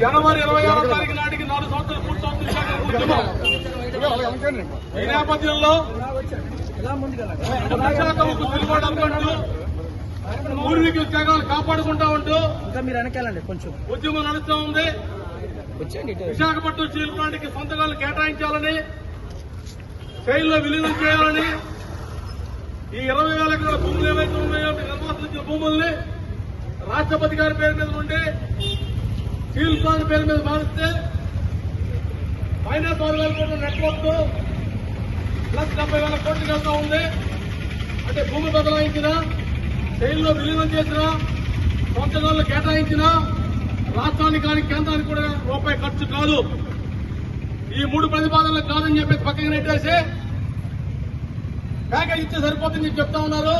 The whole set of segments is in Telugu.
జనవరి ఇరవై ఆరో తారీఖు నాటికి నాలుగు సంవత్సరాలు పూర్తవుతుంది విశాఖ ఉద్యమం ఈ నేపథ్యంలో తిరుగుబాటు అనుకుంటూ పూర్వీకుల త్యాగాలు కాపాడుకుంటా ఉంటూ ఇంకా మీరు వెనకాలండి కొంచెం. ఉద్యమం నడుస్తూ ఉంది. విశాఖపట్నం స్టీల్ ప్లాంట్కి సొంతగాలు కేటాయించాలని శైలిలో విలీనం చేయాలని ఈ ఇరవై వేల ఎకరాల భూములు ఏవైతే ఉన్నాయో నిర్వాసితులు ఇచ్చిన భూముల్ని రాష్ట్రపతి గారి పేరు మీద ఉండి స్టీల్ పాన్ పేరు మీద మారిస్తే మైనస్ ఆరు వేల కోట్ల నెట్వర్క్ ప్లస్ డెబ్బై వేల కోట్లకి వెళ్తా ఉంది. అంటే భూమి బదలాయించిన శైలిలో విలీనం చేసిన సొంతగాళ్ళు కేటాయించిన రాష్ట్రానికి కానీ కేంద్రానికి కూడా రూపాయి ఖర్చు కాదు. ఈ మూడు ప్రతిపాదనలు కాదని చెప్పేసి పక్కన నెట్టేసి ప్యాకేజ్ ఇస్తే సరిపోతుంది చెప్తా ఉన్నారు.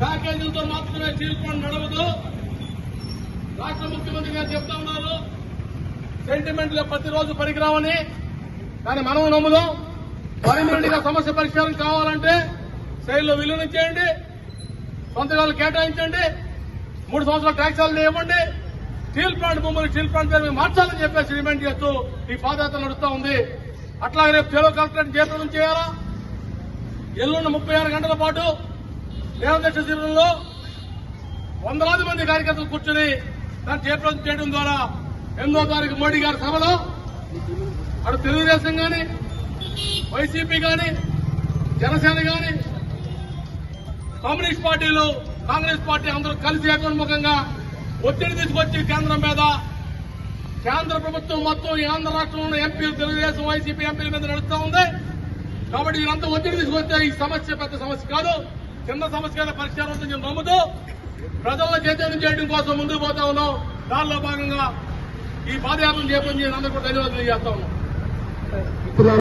ప్యాకేజీలతో మాత్రమే స్టీల్ పాన్ నడవదు. రాష్ట్ర ముఖ్యమంత్రి గారు చెప్తా ఉన్నారు. సెంటిమెంట్లు ప్రతిరోజు పనికిరావని కానీ మనం నమ్ముదాం. పర్మనెంట్గా సమస్య పరిష్కారం కావాలంటే శైలిలో విలీనం చేయండి సొంతగాలు కేటాయించండి మూడు సంవత్సరాల ట్యాక్సాలు ఇవ్వండి స్టీల్ ప్లాంట్ భూములు స్టీల్ ప్లాంట్ పేరు మార్చాలని చెప్పేసి డిమాండ్ చేస్తూ ఈ పాదయాత్ర నడుస్తా ఉంది. అట్లాగే రేపు తెలుగు కలెక్టరేట్ జయప్రదం చేయాలా? ఎల్లుండి ముప్పై ఆరు గంటల పాటు దేవదక్ష శిబిరంలో వందలాది మంది కార్యకర్తలు కూర్చొని దాన్ని జయప్రదం చేయడం ద్వారా ఎనిమిదో తారీఖు మోడీ గారి సభలో అటు తెలుగుదేశం కానీ వైసీపీ కానీ జనసేన కానీ కమ్యూనిస్ట్ పార్టీలు కాంగ్రెస్ పార్టీ అందరూ కలిసి ఏకోన్ముఖంగా ఒత్తిడి తీసుకొచ్చి కేంద్రం మీద కేంద్ర ప్రభుత్వం మొత్తం ఈ ఆంధ్ర రాష్ట్రంలో ఎంపీలు తెలుగుదేశం వైసీపీ ఎంపీల మీద నడుస్తూ ఉంది. కాబట్టి వీరంతా ఒత్తిడి తీసుకొస్తే ఈ సమస్య పెద్ద సమస్య కాదు. చిన్న సమస్య పరిష్కారం నేను నమ్ముతూ ప్రజల్లో చైతన్యం చేయడం కోసం ముందుకు పోతా ఉన్నాం. దానిలో భాగంగా ఈ పాదయాత్రను చేపని అందరూ కూడా ధన్యవాదాలు చేస్తా ఉన్నాం.